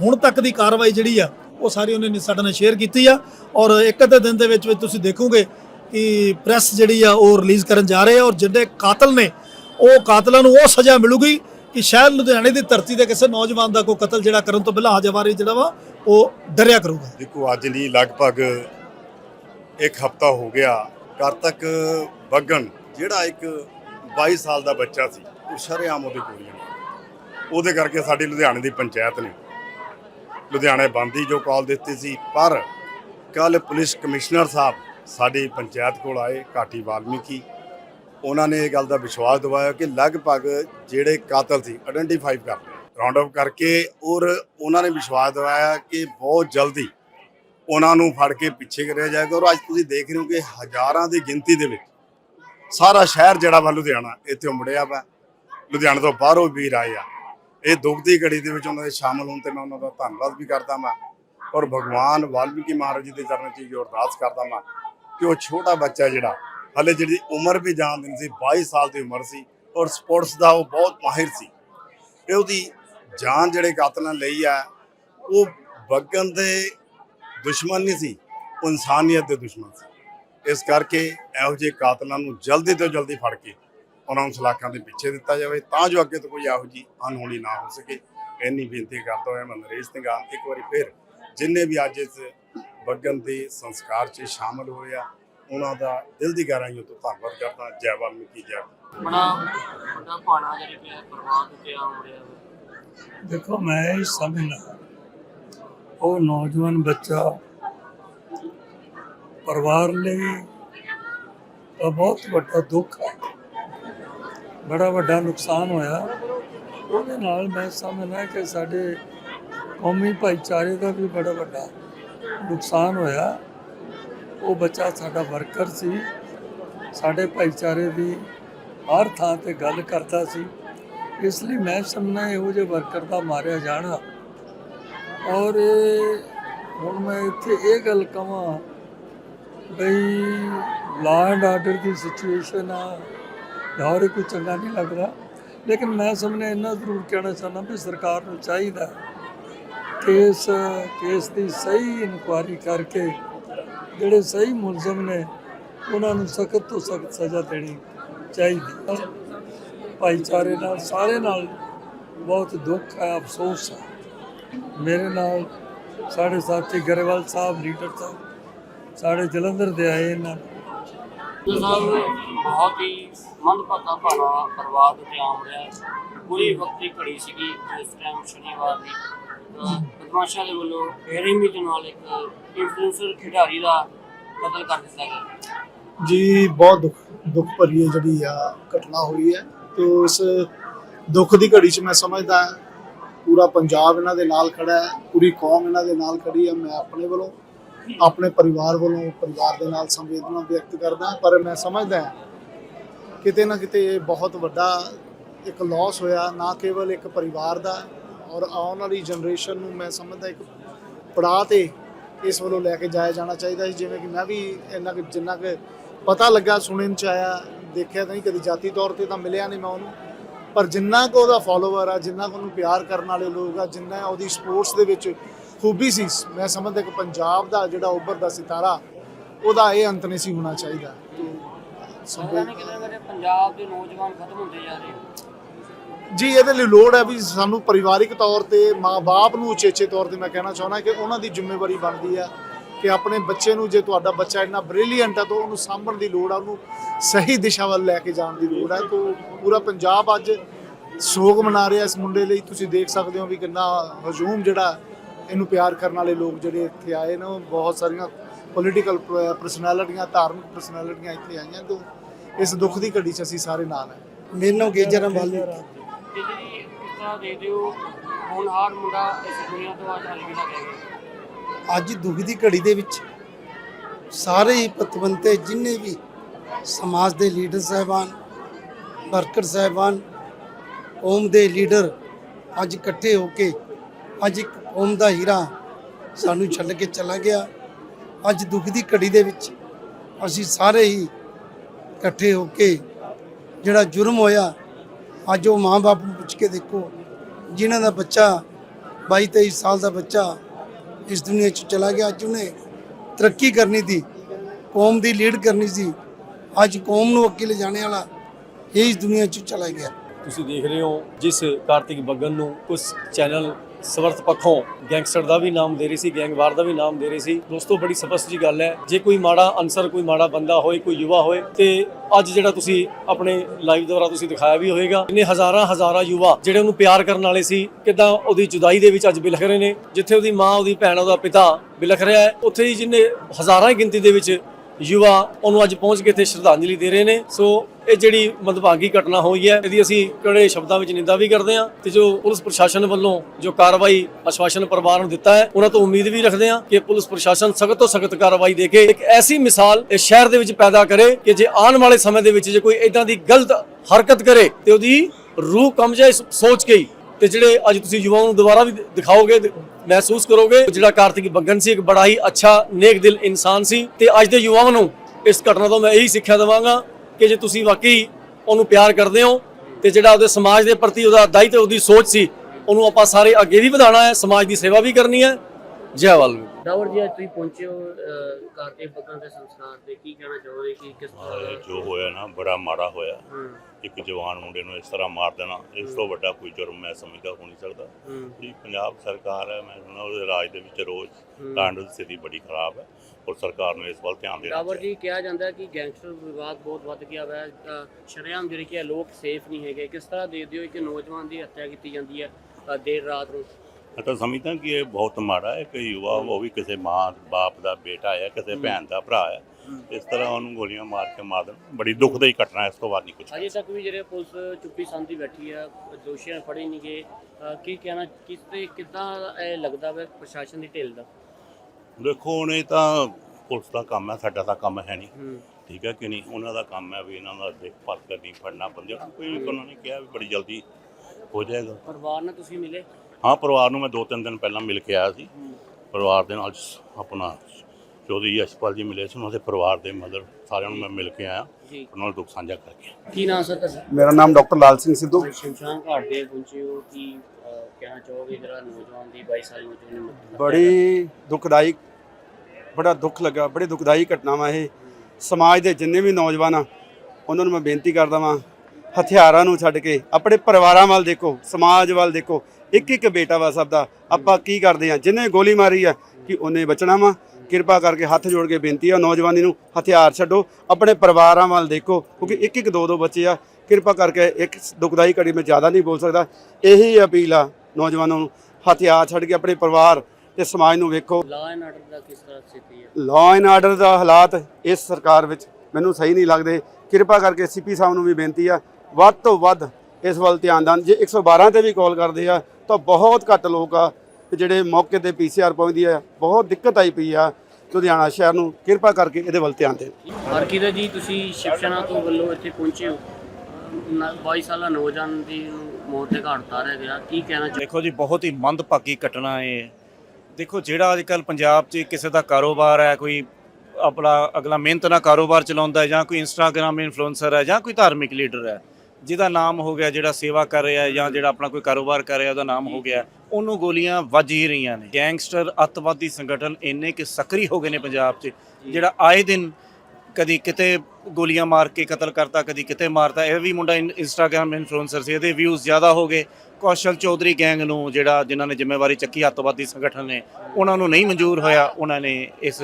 ਹੁਣ ਤੱਕ ਦੀ ਕਾਰਵਾਈ ਜਿਹੜੀ ਆ ਉਹ ਸਾਰੀ ਉਹਨੇ ਸਾਡੇ ਨਾਲ ਸ਼ੇਅਰ ਕੀਤੀ ਆ। ਔਰ ਇੱਕ ਅੱਧੇ ਦਿਨ ਦੇ ਵਿੱਚ ਵਿੱਚ ਤੁਸੀਂ ਦੇਖੋਗੇ ਕਿ ਪ੍ਰੈਸ ਜਿਹੜੀ ਆ ਉਹ ਰਿਲੀਜ਼ ਕਰਨ ਜਾ ਰਹੇ ਆ ਔਰ ਜਿਹੜੇ ਕਾਤਲ ਨੇ, ਉਹ ਕਾਤਲਾਂ ਨੂੰ ਉਹ ਸਜ਼ਾ ਮਿਲੂਗੀ ਕਿ ਸ਼ਾਇਦ ਲੁਧਿਆਣੇ ਦੀ ਧਰਤੀ ਤੇ ਕਿਸੇ ਨੌਜਵਾਨ ਦਾ ਕੋਈ ਕਤਲ ਜਿਹੜਾ ਕਰਨ ਤੋਂ ਪਹਿਲਾਂ ਹਜਵਾਰੀ ਜਿਹੜਾ ਵਾ, ਉਹ ਡਰਿਆ ਕਰੂਗਾ।
ਦੇਖੋ, ਅੱਜ ਲਈ ਲਗਭਗ ਇੱਕ ਹਫਤਾ ਹੋ ਗਿਆ। ਕਾਰਤਕ ਬੱਗਨ ਜਿਹੜਾ ਇੱਕ 22 ਸਾਲ ਦਾ ਬੱਚਾ ਸੀ, ਉਹ ਸ਼ਰੇਆਮ ਉਹਦੇ ਗੋਲੀਆਂ ਉਹਦੇ ਕਰਕੇ ਸਾਡੀ ਲੁਧਿਆਣੇ ਦੀ ਪੰਚਾਇਤ ਨੇ ਲੁਧਿਆਣੇ ਬੰਦ ਬੰਦੀ ਜੋ ਕਾਲ ਦਿੱਤੀ ਸੀ, ਪਰ ਕੱਲ ਪੁਲਿਸ ਕਮਿਸ਼ਨਰ ਸਾਹਿਬ ਸਾਡੀ ਪੰਚਾਇਤ ਕੋਲ ਆਏ ਕਾਟੀ ਵਾਲਮੀਕੀ। ਉਹਨਾਂ ਨੇ ਇਹ ਗੱਲ ਦਾ ਵਿਸ਼ਵਾਸ ਦਿਵਾਇਆ ਕਿ ਲਗਭਗ ਜਿਹੜੇ ਕਾਤਲ ਸੀ ਆਇਡੈਂਟੀਫਾਈ ਕਰ ਲਏ। ਰਾਉਂਡ ਅਪ ਕਰਕੇ ਔਰ ਉਹਨਾਂ ਨੇ ਵਿਸ਼ਵਾਸ ਦਿਵਾਇਆ ਕਿ ਬਹੁਤ ਜਲਦੀ ਉਹਨਾਂ ਨੂੰ ਫੜ ਕੇ ਪਿੱਛੇ ਕਰਿਆ ਜਾਏਗਾ। ਔਰ ਅੱਜ ਤੁਸੀਂ ਦੇਖ ਰਹੇ ਹੋ ਕਿ ਹਜ਼ਾਰਾਂ ਦੀ ਗਿਣਤੀ ਦੇ ਵਿੱਚ ਸਾਰਾ ਸ਼ਹਿਰ ਜਿਹੜਾ ਵਾ ਲੁਧਿਆਣਾ ਇੱਥੇ ਉਮੜਿਆ ਵਾ। ਲੁਧਿਆਣੇ ਤੋਂ ਬਾਹਰੋਂ ਵੀਰ ਆਏ ਆ। ਇਹ ਦੁੱਖ ਦੀ ਘੜੀ ਦੇ ਵਿੱਚ ਉਹਨਾਂ ਦੇ ਸ਼ਾਮਲ ਹੋਣ ਤੇ ਮੈਂ ਉਹਨਾਂ ਦਾ ਧੰਨਵਾਦ ਵੀ ਕਰਦਾ ਮੈਂ ਔਰ ਭਗਵਾਨ ਵਾਲਮੀਕੀ ਮਹਾਰਾਜ ਜੀ ਦੇ ਚਰਨਾਂ 'ਚ ਇਹ ਅਰਦਾਸ ਕਰਦਾ ਮੈਂ ਕਿ ਉਹ ਛੋਟਾ ਬੱਚਾ ਜਿਹੜਾ, ਹਲੇ ਜਿਹੜੀ ਉਮਰ ਵੀ ਜਾਣ ਨਹੀਂ ਸੀ 22 ਸਾਲ ਦੀ ਉਮਰ ਸੀ ਔਰ ਸਪੋਰਟਸ ਦਾ ਉਹ ਬਹੁਤ ਮਾਹਿਰ ਸੀ। ਇਹ ਉਹਦੀ ਜਾਨ ਜਿਹੜੇ ਕਾਤਲਾਂ ਲਈ ਆ, ਉਹ ਬੱਗਨ ਦੇ ਦੁਸ਼ਮਣ ਨਹੀਂ ਸੀ ਉਹ ਇਨਸਾਨੀਅਤ ਦੇ ਦੁਸ਼ਮਣ ਸੀ। ਇਸ ਕਰਕੇ ਇਹੋ ਜਿਹੇ ਕਾਤਲਾਂ ਨੂੰ ਜਲਦੀ ਤੋਂ ਜਲਦੀ ਫੜ ਕੇ ਉਹਨਾਂ ਨੂੰ ਸਲਾਖਾਂ ਦੇ ਪਿੱਛੇ ਦਿੱਤਾ ਜਾਵੇ ਤਾਂ ਜੋ ਅੱਗੇ ਤੋਂ ਕੋਈ ਇਹੋ ਜਿਹੀ ਅਨਹੋਣੀ ਨਾ ਹੋ ਸਕੇ। ਇੰਨੀ ਬੇਨਤੀ ਕਰਦਾ ਹੋਇਆ ਮੈਂ ਨਰੇਸ਼ ਸਿੰਘਾ ਇੱਕ ਵਾਰੀ ਫਿਰ ਜਿੰਨੇ ਵੀ ਅੱਜ ਇਸ ਬੱਗਨ ਦੇ ਸੰਸਕਾਰ 'ਚ ਸ਼ਾਮਲ ਹੋਏ ਆ ਉਹਨਾਂ ਦਾ ਦਿਲ ਦੀ ਗਹਿਰਾਈਆਂ ਤੋਂ ਧੰਨਵਾਦ ਕਰਦਾ। ਜੈ ਵਾਲਮੀਕੀ ਜੈ
ਬੜਾ ਵੱਡਾ ਭਾਣਾ ਜਿਹੜੇ ਪਿਆ ਪਰਿਵਾਰ ਦੇ ਉੱਤੇ ਆ ਉਮੜਿਆ
ਦੇਖੋ ਮੈਂ ਇਹ ਸਮਝਦਾ ਉਹ ਨੌਜਵਾਨ ਬੱਚਾ ਪਰਿਵਾਰ ਲਈ ਬਹੁਤ ਵੱਡਾ ਦੁੱਖ ਹੈ। ਬੜਾ ਵੱਡਾ ਨੁਕਸਾਨ ਹੋਇਆ। ਉਹਦੇ ਨਾਲ ਮੈਂ ਸਮਝਣਾ ਕਿ ਸਾਡੇ ਕੌਮੀ ਭਾਈਚਾਰੇ ਦਾ ਵੀ ਬੜਾ ਵੱਡਾ ਨੁਕਸਾਨ ਹੋਇਆ। ਉਹ ਬੱਚਾ ਸਾਡਾ ਵਰਕਰ ਸੀ। ਸਾਡੇ ਭਾਈਚਾਰੇ ਦੀ ਹਰ ਥਾਂ ਤੇ ਗੱਲ ਕਰਦਾ ਸੀ। ਇਸ ਲਈ ਮੈਂ ਸਮਝਣਾ ਇਹੋ ਜਿਹੇ ਵਰਕਰ ਦਾ ਮਾਰਿਆ ਜਾਣਾ। ਔਰ ਹੁਣ ਮੈਂ ਇੱਥੇ ਇਹ ਗੱਲ ਕਹਾਂ ਬਈ law and order the situation ਆ। ਹੋਰ ਕੋਈ ਚੰਗਾ ਨਹੀਂ ਲੱਗਦਾ ਲੇਕਿਨ ਮੈਂ ਸਮਝਦਾ ਇੰਨਾ ਜ਼ਰੂਰ ਕਹਿਣਾ ਚਾਹੁੰਦਾ ਵੀ ਸਰਕਾਰ ਨੂੰ ਚਾਹੀਦਾ ਕੇਸ ਕੇਸ ਦੀ ਸਹੀ ਇਨਕੁਆਇਰੀ ਕਰਕੇ ਜਿਹੜੇ ਸਹੀ ਮੁਲਜ਼ਮ ਨੇ ਉਹਨਾਂ ਨੂੰ ਸਖਤ ਤੋਂ ਸਖਤ ਸਜ਼ਾ ਦੇਣੀ ਚਾਹੀਦੀ ਭਾਈਚਾਰੇ ਨਾਲ ਸਾਰੇ ਨਾਲ ਬਹੁਤ ਦੁੱਖ ਹੈ, ਅਫਸੋਸ ਹੈ। ਮੇਰੇ ਨਾਲ ਸਾਡੇ ਸਾਥੀ ਗਰੇਵਾਲ ਸਾਹਿਬ, ਲੀਡਰ ਸਾਹਿਬ, ਸਾਡੇ ਜਲੰਧਰ ਦੇ ਆਏ ਇਹਨਾਂ
ਜੋ ਸਾਹਿਬ, ਬਹੁਤ ਹੀ ਮੰਦਭਾਗਾ ਭਾਣਾ ਪਰਿਵਾਰ ਦੇ ਉੱਤੇ ਆ ਪੂਰੀ ਵਕਤੀ ਘੜੀ ਸੀਗੀ ਜਿਸ ਟਾਈਮ ਸ਼ਨੀਵਾਰ ਦੀ। ਬਦਮਾਸ਼ਾਂ ਦੇ ਵੱਲੋਂ ਬੇਰਹਿਮੀ ਦੇ ਨਾਲ ਇੱਕ ਇਨਫਲੂਐਂਸਰ ਖਿਡਾਰੀ ਦਾ ਕਤਲ ਕਰ ਦਿੱਤਾ ਗਿਆ।
ਜੀ, ਬਹੁਤ ਦੁੱਖ ਦੁੱਖ ਭਰੀ ਜਿਹੜੀ ਆ ਘਟਨਾ ਹੋਈ ਹੈ। ਤੇ ਇਸ ਦੁੱਖ ਦੀ ਘੜੀ 'ਚ ਮੈਂ ਸਮਝਦਾ ਪੂਰਾ ਪੰਜਾਬ ਇਹਨਾਂ ਦੇ ਨਾਲ ਖੜਾ ਹੈ, ਪੂਰੀ ਕੌਮ ਇਹਨਾਂ ਦੇ ਨਾਲ ਖੜੀ ਹੈ। ਮੈਂ ਆਪਣੇ ਵੱਲੋਂ, ਆਪਣੇ ਪਰਿਵਾਰ ਵੱਲੋਂ, ਪਰਿਵਾਰ ਦੇ ਨਾਲ ਸੰਵੇਦਨਾ ਵਿਅਕਤ ਕਰਦਾ ਪਰ ਮੈਂ ਸਮਝਦਾ ਕਿਤੇ ਨਾ ਕਿਤੇ ਇਹ ਬਹੁਤ ਵੱਡਾ ਇੱਕ ਲਾਸ ਹੋਇਆ, ਨਾ ਕੇਵਲ ਇੱਕ ਪਰਿਵਾਰ ਦਾ, ਔਰ ਆਉਣ ਵਾਲੀ ਜਨਰੇਸ਼ਨ ਨੂੰ ਮੈਂ ਸਮਝਦਾ ਇੱਕ ਪੜਾਅ ਤੇ ਇਸ ਵੱਲੋਂ ਲੈ ਕੇ ਜਾਇਆ ਜਾਣਾ ਚਾਹੀਦਾ ਸੀ। ਜਿਵੇਂ ਕਿ ਮੈਂ ਵੀ ਇੰਨਾ ਕੁ, ਜਿੰਨਾ ਕੁ ਪਤਾ ਲੱਗਾ, ਸੁਣਨ ਚ ਆਇਆ, ਦੇਖਿਆ ਤਾਂ ਨਹੀਂ, ਕਦੀ ਜਾਤੀ ਤੌਰ ਤੇ ਤਾਂ ਮਿਲਿਆ ਨਹੀਂ ਮੈਂ ਉਹਨੂੰ। ਪਰ ਜਿੰਨਾ ਕੁ ਉਹਦਾ ਫਾਲੋਅਰ ਆ, ਜਿੰਨਾ ਕੁ ਉਹਨੂੰ ਪਿਆਰ ਕਰਨ ਵਾਲੇ ਲੋਕ ਆ, ਜਿੰਨਾ ਉਹਦੀ ਸਪੋਰਟਸ ਦੇ ਵਿੱਚ ਖੂਬੀ ਸੀ, ਮੈਂ ਸਮਝਦਾ ਕਿ ਪੰਜਾਬ ਦਾ ਜਿਹੜਾ ਉੱਭਰਦਾ ਸਿਤਾਰਾ, ਉਹਦਾ ਇਹ ਅੰਤ ਨਹੀਂ ਸੀ ਹੋਣਾ ਚਾਹੀਦਾ।
ਲੱਗਦਾ ਪੰਜਾਬ ਦੇ ਨੌਜਵਾਨ ਖਤਮ ਹੁੰਦੇ ਜਾ ਰਹੇ ਆ।
ਜੀ, ਇਹਦੇ ਲਈ ਲੋੜ ਹੈ ਵੀ ਸਾਨੂੰ ਪਰਿਵਾਰਿਕ ਤੌਰ ਤੇ ਮਾਂ-ਬਾਪ ਨੂੰ ਉਚੇਚੇ ਤੌਰ ਤੇ ਮੈਂ ਕਹਿਣਾ ਚਾਹੁੰਦਾ ਕਿ ਉਹਨਾਂ ਦੀ ਜ਼ਿੰਮੇਵਾਰੀ ਬਣਦੀ ਆ ਕਿ ਆਪਣੇ ਬੱਚੇ ਨੂੰ ਜੇ ਤੁਹਾਡਾ ਬੱਚਾ ਇੰਨਾ ਬ੍ਰਿਲੀਅੰਟ ਆ ਤਾਂ ਉਹਨੂੰ ਸਾਂਭਣ ਦੀ ਲੋੜ ਆ, ਉਹਨੂੰ ਸਹੀ ਦਿਸ਼ਾ ਵੱਲ ਲੈ ਕੇ ਜਾਣ ਦੀ ਲੋੜ ਹੈ। ਤਾਂ ਪੂਰਾ ਪੰਜਾਬ ਅੱਜ ਸੋਗ ਮਨਾ ਰਿਹਾ ਇਸ ਮੁੰਡੇ ਲਈ। ਤੁਸੀਂ ਦੇਖ ਸਕਦੇ ਹੋ ਵੀ ਕਿੰਨਾ ਹਜੂਮ ਜਿਹੜਾ ਇਹਨੂੰ ਪਿਆਰ ਕਰਨ ਵਾਲੇ ਲੋਕ ਜਿਹੜੇ ਇੱਥੇ ਆਏ ਨੇ, ਉਹ ਬਹੁਤ ਸਾਰੀਆਂ ਪੋਲੀਟੀਕਲ ਪਰਸਨੈਲਿਟੀਆਂ ਧਾਰਮਿਕ ਪਰਸਨੈਲਿਟੀਆਂ ਇੱਥੇ ਆਈਆਂ ਤੋਂ ਇਸ ਦੁੱਖ ਦੀ ਘੜੀ 'ਚ ਅਸੀਂ ਸਾਰੇ ਨਾਲ ਹਾਂ।
ਮੇਰੇ ਨਾਮ ਗੇਜਰ ਅੰਬਾਲੀ
ਤੇ ਜਿਹੜੀ ਕਿਸ ਤਰ੍ਹਾਂ ਦੇ ਦਿਓ ਹੋਣਹਾਰ ਮੁੰਡਾ ਇਸ ਦੁਨੀਆ ਤੋਂ ਅੱਜ ਅਲਵਿਦਾ ਕਹਿ ਗਿਆ।
ਅੱਜ ਦੁੱਖ ਦੀ ਘੜੀ ਦੇ ਵਿੱਚ ਸਾਰੇ ਹੀ ਪਤਵੰਤੇ ਜਿੰਨੇ ਵੀ ਸਮਾਜ ਦੇ ਲੀਡਰ ਸਾਹਿਬਾਨ ਵਰਕਰ ਸਾਹਿਬਾਨ ਕੌਮ ਦੇ ਲੀਡਰ ਅੱਜ ਇਕੱਠੇ ਹੋ ਕੇ ਅੱਜ ਇੱਕ ਕੌਮ ਦਾ ਹੀਰਾ ਸਾਨੂੰ ਛੱਡ ਕੇ ਚਲਾ ਗਿਆ। ਅੱਜ ਦੁੱਖ ਦੀ ਘੜੀ ਦੇ ਵਿੱਚ ਅਸੀਂ ਸਾਰੇ ਹੀ ਇਕੱਠੇ ਹੋ ਕੇ ਜਿਹੜਾ ਜੁਰਮ ਹੋਇਆ, ਅੱਜ ਉਹ ਮਾਂ-ਬਾਪ ਨੂੰ ਪੁੱਛ ਕੇ ਦੇਖੋ, ਜਿਨ੍ਹਾਂ ਦਾ ਬੱਚਾ 22 23 ਸਾਲ ਦਾ ਬੱਚਾ ਇਸ ਦੁਨੀਆ 'ਚ ਚਲਾ ਗਿਆ, ਅੱਜ ਉਹਨੇ ਤਰੱਕੀ ਕਰਨੀ ਸੀ, ਕੌਮ ਦੀ ਲੀਡ ਕਰਨੀ ਸੀ, ਅੱਜ ਕੌਮ ਨੂੰ ਅੱਗੇ ਲਿਜਾਣੇ ਵਾਲਾ ਇਹ ਇਸ ਦੁਨੀਆ 'ਚ ਚਲਾ ਗਿਆ।
ਤੁਸੀਂ ਦੇਖ ਰਹੇ ਹੋ ਜਿਸ ਕਾਰਤਿਕ ਬੱਗਨ ਨੂੰ ਕੁਝ ਚੈਨਲ ਸਵਰਤ ਪੱਖੋਂ ਗੈਂਗਸਟਰ ਦਾ ਵੀ ਨਾਮ ਦੇ ਰਹੀ ਸੀ, ਗੈਂਗਵਾਰ ਦਾ ਵੀ ਨਾਮ ਦੇ ਰਹੀ ਸੀ। ਦੋਸਤੋ, ਬੜੀ ਸਪਸ਼ਟ ਜੀ ਗੱਲ ਹੈ, ਜੇ ਕੋਈ ਮਾੜਾ ਅਨਸਰ, ਕੋਈ ਮਾੜਾ ਬੰਦਾ ਹੋਏ, ਕੋਈ ਯੁਵਾ ਹੋਏ, ਤੇ ਅੱਜ ਜਿਹੜਾ ਤੁਸੀਂ ਆਪਣੇ ਲਾਈਵ ਦੁਆਰਾ ਤੁਸੀਂ ਦਿਖਾਇਆ ਵੀ ਹੋਏਗਾ, ਇੰਨੇ ਹਜ਼ਾਰਾਂ ਹਜ਼ਾਰਾਂ ਯੁਵਾ ਜਿਹੜੇ ਉਹਨੂੰ ਪਿਆਰ ਕਰਨ ਵਾਲੇ ਸੀ, ਕਿਦਾਂ ਉਹਦੀ ਜੁਦਾਈ ਦੇ ਵਿੱਚ ਅੱਜ ਬਿਲਖ ਰਹੇ ਨੇ, ਜਿੱਥੇ ਉਹਦੀ ਮਾਂ, ਉਹਦੀ ਭੈਣ, ਉਹਦਾ ਪਿਤਾ ਬਿਲਖ ਰਿਹਾ ਹੈ, ਉੱਥੇ ਹੀ ਜਿੰਨੇ ਹਜ਼ਾਰਾਂ ਗਿਣਤੀ ਦੇ ਵਿੱਚ ਯੁਵਾ ਉਹਨੂੰ ਅੱਜ ਪਹੁੰਚ ਕੇ ਇੱਥੇ ਸ਼ਰਧਾਂਜਲੀ ਦੇ ਰਹੇ ਨੇ। ਸੋ ਇਹ ਜਿਹੜੀ ਮੰਦਭਾਗੀ ਘਟਨਾ ਹੋਈ ਹੈ, ਇਹਦੀ ਅਸੀਂ ਕੜੇ ਸ਼ਬਦਾਂ ਵਿੱਚ ਨਿੰਦਾ ਵੀ ਕਰਦੇ ਹਾਂ ਤੇ ਜੋ ਪੁਲਿਸ ਪ੍ਰਸ਼ਾਸਨ ਵੱਲੋਂ ਜੋ ਕਾਰਵਾਈ ਅਸ਼ਵਾਸਨ ਪਰਿਵਾਰ ਨੂੰ ਦਿੱਤਾ ਹੈ, ਉਹਨਾਂ ਤੋਂ ਉਮੀਦ ਵੀ ਰੱਖਦੇ ਹਾਂ ਕਿ ਪੁਲਿਸ ਪ੍ਰਸ਼ਾਸਨ ਸਖਤ ਤੋਂ ਸਖਤ ਕਾਰਵਾਈ ਦੇ ਕੇ ਇੱਕ ਐਸੀ ਮਿਸਾਲ ਇਸ ਸ਼ਹਿਰ ਦੇ ਵਿੱਚ ਪੈਦਾ ਕਰੇ ਕਿ ਜੇ ਆਉਣ ਵਾਲੇ ਸਮੇਂ ਦੇ ਵਿੱਚ ਜੇ ਕੋਈ ਇਦਾਂ ਦੀ ਗਲਤ ਹਰਕਤ ਕਰੇ ਤੇ ਉਹਦੀ ਰੂਹ ਕੰਬ ਜਾਏ ਸੋਚ ਕੇ ਹੀ ਤੇ ਜਿਹੜੇ ਅੱਜ ਤੁਸੀਂ ਯੁਵਾਵਾਂ ਨੂੰ ਦੁਬਾਰਾ ਵੀ ਦਿਖਾਓਗੇ ਮਹਿਸੂਸ ਕਰੋਗੇ, ਜਿਹੜਾ ਕਾਰਤਿਕ ਬੱਗਨ ਸੀ, ਇੱਕ ਬੜਾ ਹੀ ਅੱਛਾ, ਨੇਕ ਦਿਲ ਇਨਸਾਨ ਸੀ। ਤੇ ਅੱਜ ਦੇ ਯੁਵਾਵਾਂ ਨੂੰ ਇਸ ਘਟਨਾ ਤੋਂ ਮੈਂ ਇਹੀ ਸਿੱਖਿਆ ਦੇਵਾਂਗਾ ਕਿ ਜੇ ਤੁਸੀਂ ਵਾਕਈ ਉਹਨੂੰ ਪਿਆਰ ਕਰਦੇ ਹੋ, ਤੇ ਜਿਹੜਾ ਉਹਦੇ ਸਮਾਜ ਦੇ ਪ੍ਰਤੀ ਉਹਦਾ ਦਾਈ ਤੇ ਉਹਦੀ ਸੋਚ ਸੀ, ਉਹਨੂੰ ਆਪਾਂ ਸਾਰੇ ਅੱਗੇ ਵੀ ਵਧਾਉਣਾ ਹੈ, ਸਮਾਜ ਦੀ ਸੇਵਾ ਵੀ ਕਰਨੀ ਹੈ। ਜੈ ਵਾਲਮੀਕੀ।
ਡਾਵਰ ਜੀ ਅੱਜ ਤੁਸੀਂ ਪਹੁੰਚੇ ਹੋ ਕਾਰਤਿਕ ਬੱਗਨ ਦੇ ਸੰਸਕਾਰ ਤੇ ਕੀ ਕਹਿਣਾ ਚਾਹੋਗੇ ਕਿ ਕਿਸ ਤਰ੍ਹਾਂ
ਜੋ ਹੋਇਆ ਨਾ ਬੜਾ ਮਾੜਾ ਹੋਇਆ।
ਹੂੰ।
ਇੱਕ ਜਵਾਨ ਮੁੰਡੇ ਨੂੰ ਇਸ ਤਰ੍ਹਾਂ ਮਾਰ ਦੇਣਾ ਇਸ ਤੋਂ ਵੱਡਾ ਕੋਈ ਜੁਰਮ ਮੈਂ ਸਮਝਦਾ ਹੋ ਨਹੀਂ ਸਕਦਾ।
ਹੂੰ।
ਜਿਹੜੀ ਪੰਜਾਬ ਸਰਕਾਰ ਹੈ ਮੈਂ ਸੁਣਿਆ ਉਹਦੇ ਰਾਜ ਦੇ ਵਿੱਚ ਰੋਜ਼ ਕਾਂਡ ਦੀ ਸਥਿਤੀ ਬੜੀ ਖਰਾਬ ਹੈ ਔਰ ਸਰਕਾਰ ਨੂੰ ਇਸ ਵੱਲ ਧਿਆਨ ਦੇਣਾ
ਡਾਵਰ
ਚਾਹੀਦਾ।
ਜੀ ਕਿਹਾ ਜਾਂਦਾ ਹੈ ਕਿ ਗੈਂਗਸਟਰ ਵਿਵਾਦ ਬਹੁਤ ਵੱਧ ਗਿਆ ਹੈ ਅਹ, ਸ਼ਰੇਆਮ ਜਿਹੜੇ ਕਿ ਹੈ ਲੋਕ ਸੇਫ ਨਹੀਂ ਹੈਗੇ। ਕਿਸ ਤਰ੍ਹਾਂ ਦੇ ਦਿਓ ਕਿ ਨੌਜਵਾਨ ਦੀ ਹੱਤਿਆ ਕੀਤੀ ਜਾਂਦੀ ਹੈ ਦੇਰ ਰਾਤ ਨੂੰ?
ਮੈਂ ਤਾਂ ਸਮਝਦਾ ਕਿ ਇਹ ਬਹੁਤ ਮਾੜਾ ਹੈ ਕਿ ਯੁਵਾ ਉਹ ਵੀ ਕਿਸੇ ਮਾਂ ਬਾਪ ਦਾ ਬੇਟਾ ਹੈ ਕਿਸੇ ਭੈਣ ਦਾ ਭਰਾ ਹੈ। ਇਸ ਤਰ੍ਹਾਂ ਉਹਨੂੰ ਗੋਲੀਆਂ ਮਾਰ ਕੇ ਮਾਰ ਦੇਣ ਬੜੀ ਦੁਖਦਾਈ ਘਟਨਾ ਹੈ, ਇਸ ਤੋਂ ਬਾਅਦ ਨਹੀਂ ਕੁਝ
ਅਜੇ ਤੱਕ ਵੀ ਜਿਹੜੇ ਪੁਲਿਸ ਚੁੱਪੀ ਸੰਦੀ ਬੈਠੀ ਹੈ ਦੋਸ਼ੀਆਂ ਫੜੇ ਨਹੀਂ ਗਏ ਕੀ ਕਹਿਣਾ ਕਿਸ ਤੇ ਕਿੱਦਾਂ ਇਹ ਲੱਗਦਾ ਹੈ ਪ੍ਰਸ਼ਾਸਨ ਦੀ ਢਿੱਲ ਦਾ?
ਦੇਖੋ ਹੁਣ ਇਹ ਤਾਂ ਪੁਲਿਸ ਦਾ ਕੰਮ ਹੈ ਸਾਡਾ ਤਾਂ ਕੰਮ ਹੈ ਨਹੀਂ। ਠੀਕ ਹੈ ਕਿ ਨਹੀਂ? ਉਹਨਾਂ ਦਾ ਕੰਮ ਹੈ ਵੀ ਇਹਨਾਂ ਦਾ ਦੇਖਭਾਲ ਕਰਨੀ ਫੜਨਾ ਬੰਦੇ ਕੋਈ ਉਹਨਾਂ ਨੇ ਕਿਹਾ ਵੀ ਬੜੀ ਜਲਦੀ ਹੋ ਜਾਏਗਾ।
ਪਰਿਵਾਰ ਨਾਲ ਤੁਸੀਂ ਮਿਲੇ?
ਹਾਂ ਪਰਿਵਾਰ ਨੂੰ ਮੈਂ ਦੋ ਤਿੰਨ ਦਿਨ ਪਹਿਲਾਂ ਮਿਲ ਕੇ ਆਇਆ ਸੀ। ਪਰਿਵਾਰ ਦੇ ਨਾਲ ਆਪਣਾ ਚੌਧਰੀ ਯਸ਼ਪਾਲ ਜੀ ਮਿਲੇ ਸੀ ਉਹਨਾਂ ਦੇ ਪਰਿਵਾਰ ਦੇ ਮਦਰ ਸਾਰਿਆਂ ਨੂੰ ਮੈਂ ਮਿਲ ਕੇ ਆਇਆ ਉਹਨਾਂ ਨਾਲ ਦੁੱਖ ਸਾਂਝਾ ਕਰਕੇ
ਕੀ ਨਾਮ ਸਰ ਤੁਹਾਡਾ?
ਮੇਰਾ ਨਾਮ ਡਾਕਟਰ ਲਾਲ ਸਿੰਘ ਸਿੱਧੂ।
ਸ਼ਮਸ਼ਾਨ ਘਾਟ ਦੇ ਪਹੁੰਚੇ ਹੋ ਕੀ ਕਹਿਣਾ ਚਾਹੋਗੇ ਜਿਹੜਾ ਨੌਜਵਾਨ ਦੀ 22 ਸਾਲ ਨੌਜਵਾਨ ਨੇ
ਬੜੀ ਦੁਖਦਾਈ ਬੜਾ ਦੁੱਖ ਲੱਗਾ ਬੜੀ ਦੁਖਦਾਈ ਘਟਨਾਵਾਂ ਇਹ। ਸਮਾਜ ਦੇ ਜਿੰਨੇ ਵੀ ਨੌਜਵਾਨ ਆ ਉਹਨਾਂ ਨੂੰ ਮੈਂ ਬੇਨਤੀ ਕਰਦਾ ਵਾਂ ਹਥਿਆਰਾਂ ਨੂੰ ਛੱਡ ਕੇ ਆਪਣੇ ਪਰਿਵਾਰਾਂ ਵੱਲ ਦੇਖੋ ਸਮਾਜ ਵੱਲ ਦੇਖੋ ਇੱਕ ਇੱਕ ਬੇਟਾ ਵਾ ਸਭ ਦਾ। ਆਪਾਂ ਕੀ ਕਰਦੇ ਆ ਜਿਹਨੇ ਗੋਲੀ ਮਾਰੀ ਆ ਕਿ ਉਹਨੇ ਬਚਣਾ ਵਾ। ਕਿਰਪਾ ਕਰਕੇ ਹੱਥ ਜੋੜ ਕੇ ਬੇਨਤੀ ਆ ਨੌਜਵਾਨੀ ਨੂੰ ਹਥਿਆਰ ਛੱਡੋ। ਆਪਣੇ ਪਰਿਵਾਰਾਂ ਵੱਲ ਦੇਖੋ ਕਿਉਂਕਿ ਇੱਕ ਇੱਕ ਦੋ ਦੋ ਬੱਚੇ ਆ। ਕਿਰਪਾ ਕਰਕੇ ਇੱਕ ਦੁਖਦਾਈ ਘੜੀ ਮੈਂ ਜ਼ਿਆਦਾ ਨਹੀਂ ਬੋਲ ਸਕਦਾ। ਇਹੀ ਅਪੀਲ ਆ ਨੌਜਵਾਨਾਂ ਨੂੰ ਹਥਿਆਰ ਛੱਡ ਕੇ ਆਪਣੇ ਪਰਿਵਾਰ ਤੇ ਸਮਾਜ ਨੂੰ ਵੇਖੋ।
ਲਾ ਐਂਡ ਆਰਡਰ ਦਾ ਕਿਸ ਤਰ੍ਹਾਂ ਸਥਿਤੀ ਹੈ?
ਲਾਅ ਐਂਡ ਆਰਡਰ ਦਾ ਹਾਲਾਤ ਇਸ ਸਰਕਾਰ ਵਿੱਚ ਮੈਨੂੰ ਸਹੀ ਨਹੀਂ ਲੱਗਦੇ। ਕਿਰਪਾ ਕਰਕੇ ਸੀਪੀ ਸਾਹਿਬ ਨੂੰ ਵੀ ਬੇਨਤੀ ਆ ਵੱਧ ਤੋਂ ਵੱਧ ਇਸ ਵੱਲ ਧਿਆਨ ਦੇਣ। ਜੇ 112 ਤੇ ਵੀ ਕਾਲ ਕਰਦੇ ਆ ਤਾਂ ਬਹੁਤ ਘੱਟ ਲੋਕ ਆ ਤੇ ਜਿਹੜੇ ਮੌਕੇ ਤੇ ਪੀਸੀਆਰ ਪਹੁੰਚਦੀ ਆ ਬਹੁਤ ਦਿੱਕਤ ਆਈ ਪਈ ਆ ਲੁਧਿਆਣਾ ਸ਼ਹਿਰ ਨੂੰ। ਕਿਰਪਾ ਕਰਕੇ ਇਹਦੇ ਵੱਲ ਧਿਆਨ ਦੇਣ।
ਹਰਕੀਰਤ ਜੀ ਤੁਸੀਂ ਸ਼ਿਵ ਸੈਨਾ ਤੋਂ ਵੱਲੋਂ ਇੱਥੇ ਪਹੁੰਚੇ ਹੋ। ਅਹ, ਨਾ- 22 ਸਾਲਾ ਨੌਜਵਾਨ ਦੀ ਮੌਤ ਦੇ ਘਾਟ ਉਤਾਰਿਆ ਗਿਆ। ਕੀ ਕਹਿਣਾ ਚਾਹੁੰਦੇ
ਦੇਖੋ ਜੀ ਬਹੁਤ ਹੀ ਮੰਦਭਾਗੀ ਘਟਨਾ ਹੈ। ਦੇਖੋ ਜਿਹੜਾ ਅੱਜ ਕੱਲ ਪੰਜਾਬ 'ਚ ਕਿਸੇ ਦਾ ਕਾਰੋਬਾਰ ਹੈ ਕੋਈ ਆਪਣਾ ਅਗਲਾ ਮਿਹਨਤ ਨਾਲ ਕਾਰੋਬਾਰ ਚਲਾਉਂਦਾ ਹੈ ਜਾਂ ਕੋਈ ਇੰਸਟਾਗ੍ਰam ਇਨਫਲੂਐਂਸਰ ਹੈ ਜਾਂ ਕੋਈ ਧਾਰਮਿਕ ਲੀਡਰ ਹੈ ਜਿਹਦਾ ਨਾਮ ਹੋ ਗਿਆ ਜਿਹੜਾ ਸੇਵਾ ਕਰ ਰਿਹਾ ਜਾਂ ਜਿਹੜਾ ਆਪਣਾ ਕੋਈ ਕਾਰੋਬਾਰ ਕਰ ਰਿਹਾ ਉਹਦਾ ਨਾਮ ਹੋ ਗਿਆ ਉਹਨੂੰ ਗੋਲੀਆਂ ਵੱਜ ਹੀ ਰਹੀਆਂ ਨੇ। ਗੈਂਗਸਟਰ ਅੱਤਵਾਦੀ ਸੰਗਠਨ ਇੰਨੇ ਕਿ ਸਕਰੀ ਹੋ ਗਏ ਨੇ ਪੰਜਾਬ 'ਚ, ਜਿਹੜਾ ਆਏ ਦਿਨ ਕਦੀ ਕਿਤੇ ਗੋਲੀਆਂ ਮਾਰ ਕੇ ਕਤਲ ਕਰਤਾ, ਕਦੀ ਕਿਤੇ ਮਾਰਤਾ, ਇਹ ਵੀ ਮੁੰਡਾ ਇੰਸਟਾਗ੍ਰam ਇਨਫਲੂਐਂਸਰ ਸੀ, ਇਹਦੇ ਵਿਊਜ਼ ਜ਼ਿਆਦਾ ਹੋ ਗਏ। ਕੌਸ਼ਲ ਚੌਧਰੀ ਗੈਂਗ ਨੂੰ ਜਿਹੜਾ ਜਿਨ੍ਹਾਂ ਨੇ ਜ਼ਿੰਮੇਵਾਰੀ ਚੱਕੀ ਅੱਤਵਾਦੀ ਸੰਗਠਨ ਨੇ, ਉਹਨਾਂ ਨੂੰ ਨਹੀਂ ਮਨਜ਼ੂਰ ਹੋਇਆ। ਉਹਨਾਂ ਨੇ ਇਸ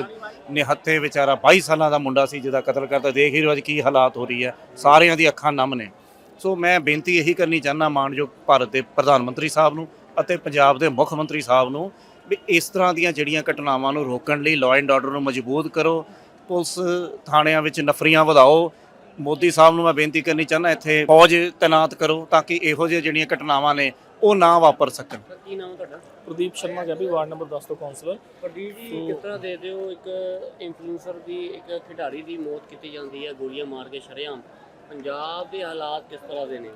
ਨਿਹੱਥੇ ਵਿਚਾਰਾ 22 ਸਾਲਾਂ ਦਾ ਮੁੰਡਾ ਸੀ ਜਿਹਦਾ ਕਤਲ ਕਰਤਾ। ਦੇਖ ਹੀ ਰਹੇ ਅੱਜ ਕੀ ਹਾਲਾਤ ਹੋ ਰਹੀ ਹੈ। ਸਾਰਿਆਂ ਦੀ ਅੱਖਾਂ ਨਮ ਨੇ। ਸੋ ਮੈਂ ਬੇਨਤੀ ਇਹੀ ਕਰਨੀ ਚਾਹੁੰਦਾ ਮਾਨਯੋਗ ਭਾਰਤ ਦੇ ਪ੍ਰਧਾਨ ਮੰਤਰੀ ਸਾਹਿਬ ਨੂੰ ਅਤੇ ਪੰਜਾਬ ਦੇ ਮੁੱਖ ਮੰਤਰੀ ਸਾਹਿਬ ਨੂੰ ਵੀ ਇਸ ਤਰ੍ਹਾਂ ਦੀਆਂ ਜਿਹੜੀਆਂ ਘਟਨਾਵਾਂ ਨੂੰ ਰੋਕਣ ਲਈ ਲਾਅ ਐਂਡ ਆਰਡਰ ਨੂੰ ਮਜ਼ਬੂਤ ਕਰੋ ਪੁਲਿਸ ਥਾਣਿਆਂ ਵਿੱਚ ਨਫਰੀਆਂ ਵਧਾਓ। ਮੋਦੀ ਸਾਹਿਬ ਨੂੰ ਮੈਂ ਬੇਨਤੀ ਕਰਨੀ ਚਾਹੁੰਦਾ ਇੱਥੇ ਫੌਜ ਤਾਇਨਾਤ ਕਰੋ ਤਾਂ ਕਿ ਇਹੋ ਜਿਹੀਆਂ ਜਿਹੜੀਆਂ ਘਟਨਾਵਾਂ ਨੇ ਉਹ ਨਾ ਵਾਪਰ ਸਕਣ।
ਕੀ ਨਾਮ ਤੁਹਾਡਾ?
ਪ੍ਰਦੀਪ ਸ਼ਰਮਾ ਵੀ ਵਾਰਡ ਨੰਬਰ 10 ਤੋਂ ਕਾਉਂਸਲਰ
ਪ੍ਰਦੀਪ ਜੀ ਕਿਸ ਤਰ੍ਹਾਂ ਦੇ ਦਿਓ ਇੱਕ ਇਨਫਲੂਐਂਸਰ ਦੀ ਇੱਕ ਖਿਡਾਰੀ ਦੀ ਮੌਤ ਕੀਤੀ ਜਾਂਦੀ ਹੈ ਗੋਲੀਆਂ ਮਾਰ ਕੇ ਸ਼ਰੇਆਮ? ਪੰਜਾਬ ਦੇ ਹਾਲਾਤ ਕਿਸ ਤਰ੍ਹਾਂ ਦੇ ਨੇ?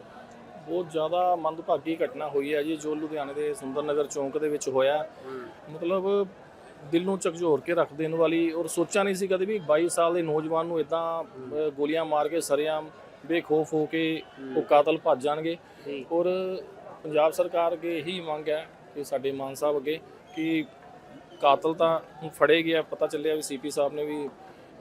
ਬਹੁਤ ਜ਼ਿਆਦਾ ਮੰਦਭਾਗੀ ਘਟਨਾ ਹੋਈ ਹੈ ਜੀ ਜੋ ਲੁਧਿਆਣੇ ਦੇ ਸੁੰਦਰ ਨਗਰ ਚੌਂਕ ਦੇ ਵਿੱਚ ਹੋਇਆ। ਮਤਲਬ ਦਿਲ ਨੂੰ ਝਕਝੋਰ ਕੇ ਰੱਖ ਦੇਣ ਵਾਲੀ ਔਰ ਸੋਚਿਆ ਨਹੀਂ ਸੀ ਕਦੇ ਵੀ 22 ਸਾਲ ਦੇ ਨੌਜਵਾਨ ਨੂੰ ਇਦਾਂ ਗੋਲੀਆਂ ਮਾਰ ਕੇ ਸਰੇਆਮ ਬੇਖੌਫ ਹੋ ਕੇ ਉਹ ਕਾਤਲ ਭੱਜ ਜਾਣਗੇ। ਔਰ ਪੰਜਾਬ ਸਰਕਾਰ ਅੱਗੇ ਇਹੀ ਮੰਗ ਹੈ ਕਿ ਸਾਡੇ ਮਾਨ ਸਾਹਿਬ ਅੱਗੇ ਕਿ ਕਾਤਲ ਤਾਂ ਹੁਣ ਫੜੇ ਗਿਆ ਪਤਾ ਚੱਲਿਆ ਵੀ ਸੀਪੀ ਸਾਹਿਬ ਨੇ ਵੀ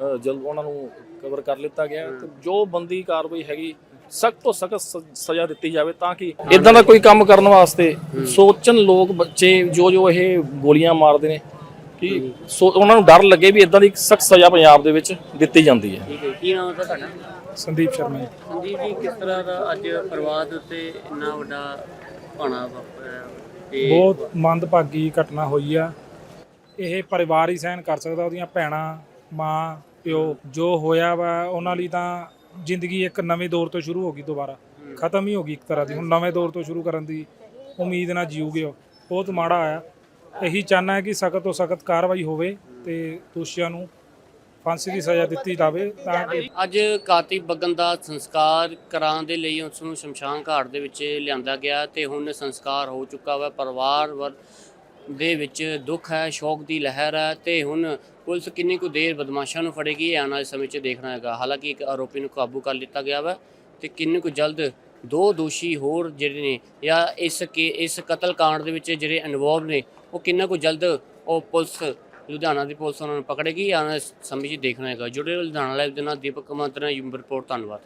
ਅ, ਜਲਦ ਉਹਨਾਂ ਨੂੰ ਕਵਰ ਕਰ ਲਿੱਤਾ ਗਿਆ ਤੇ ਜੋ ਬੰਦੀ ਕਾਰਵਾਈ ਹੈਗੀ ਸਖਤ ਤੋਂ ਸਖਤ ਸਜ਼ਾ ਦਿੱਤੀ ਜਾਵੇ ਤਾਂ ਕਿ ਇਦਾਂ ਦਾ ਕੋਈ ਕੰਮ ਕਰਨ ਵਾਸਤੇ ਸੋਚਣ ਲੋਕ ਬੱਚੇ ਜੋ ਜੋ ਇਹ ਗੋਲੀਆਂ ਮਾਰਦੇ ਨੇ ਕਿ ਉਹਨਾਂ ਨੂੰ ਡਰ ਲੱਗੇ ਵੀ ਇਦਾਂ ਦੀ ਸਖਤ ਸਜ਼ਾ ਪੰਜਾਬ ਦੇ ਵਿੱਚ ਦਿੱਤੀ ਜਾਂਦੀ ਹੈ।
ਠੀਕ ਹੈ ਕੀ ਨਾਮ ਹੈ ਤੁਹਾਡਾ?
ਸੰਦੀਪ ਸ਼ਰਮਾ
ਸੰਦੀਪ ਜੀ ਕਿਸ ਤਰ੍ਹਾਂ ਦਾ ਅੱਜ ਪਰਿਵਾਰ ਦੇ ਉੱਤੇ ਇੰਨਾ ਵੱਡਾ ਭਾਣਾ ਵਾਪਰਿਆ?
ਬਹੁਤ ਮੰਦਭਾਗੀ ਘਟਨਾ ਹੋਈ ਆ। ਇਹ ਪਰਿਵਾਰ ਹੀ ਸਹਿਣ ਕਰ ਸਕਦਾ ਉਹਦੀਆਂ ਭੈਣਾਂ ਮਾਂ, ਪਿਓ, ਜੋ ਹੋਇਆ ਵਾ, ਉਹਨਾਂ ਲਈ ਤਾਂ ਜ਼ਿੰਦਗੀ ਇੱਕ ਨਵੇਂ ਦੌਰ ਤੋਂ ਸ਼ੁਰੂ ਹੋ ਗਈ ਦੁਬਾਰਾ। ਖਤਮ ਹੀ ਹੋ ਗਈ ਇੱਕ ਤਰ੍ਹਾਂ ਦੀ। ਹੁਣ ਨਵੇਂ ਦੌਰ ਤੋਂ ਸ਼ੁਰੂ ਕਰਨ ਦੀ ਉਮੀਦ ਨਾਲ ਜੀਊਗੇ ਉਹ। ਬਹੁਤ ਮਾੜਾ ਆਇਆ। ਇਹੀ ਚਾਹਨਾ ਹੈ ਕਿ ਸਖਤ ਤੋਂ ਸਖਤ ਕਾਰਵਾਈ ਹੋਵੇ ਤੇ ਦੋਸ਼ੀਆਂ ਨੂੰ ਫਾਂਸੀ ਦੀ ਸਜ਼ਾ ਦਿੱਤੀ ਜਾਵੇ ਤਾਂ ਕਿ
ਅੱਜ ਕਾਰਤਿਕ ਬਗਨ ਦਾ ਸੰਸਕਾਰ ਕਰਾਉਣ ਦੇ ਲਈ ਉਸ ਨੂੰ ਸ਼ਮਸ਼ਾਨ ਘਾਟ ਦੇ ਵਿੱਚ ਲਿਆਂਦਾ ਗਿਆ ਤੇ ਹੁਣ ਸੰਸਕਾਰ ਹੋ ਚੁੱਕਾ ਵਾ। ਪਰਿਵਾਰ ਵਰ ਦੇ ਵਿੱਚ ਦੁੱਖ ਹੈ, ਸ਼ੌਕ ਦੀ ਲਹਿਰ ਹੈ ਤੇ ਹੁਣ ਪੁਲਿਸ ਕਿੰਨੀ ਕੁ ਦੇਰ ਬਦਮਾਸ਼ਾਂ ਨੂੰ ਫੜੇਗੀ ਇਹ ਆਉਣ ਵਾਲੇ ਸਮੇਂ 'ਚ ਦੇਖਣਾ ਹੈਗਾ। ਹਾਲਾਂਕਿ ਇੱਕ ਆਰੋਪੀ ਨੂੰ ਕਾਬੂ ਕਰ ਲਿੱਤਾ ਗਿਆ ਵਾ ਤੇ ਕਿੰਨੇ ਕੁ ਜਲਦ ਦੋ ਦੋਸ਼ੀ ਹੋਰ ਜਿਹੜੇ ਨੇ ਜਾਂ ਇਸ ਕੇ, ਇਸ ਕਤਲ ਕਾਂਡ ਦੇ ਵਿੱਚ ਜਿਹੜੇ ਇਨਵੋਲਵ ਨੇ, ਉਹ ਕਿੰਨਾ ਕੁ ਜਲਦ ਉਹ ਪੁਲਿਸ, ਲੁਧਿਆਣਾ ਦੀ ਪੁਲਿਸ ਉਹਨਾਂ ਨੂੰ ਪਕੜੇਗੀ, ਆਉਣ ਵਾਲੇ ਸਮੇਂ 'ਚ ਦੇਖਣਾ ਹੈਗਾ। ਜੁੜੇ ਲੁਧਿਆਣਾ ਲਾਈਵ ਦੇ ਨਾਲ। ਦੀਪਕ ਕਮਾਂਤਰਾ ਯੂਮ ਰਿਪੋਰਟ ਧੰਨਵਾਦ।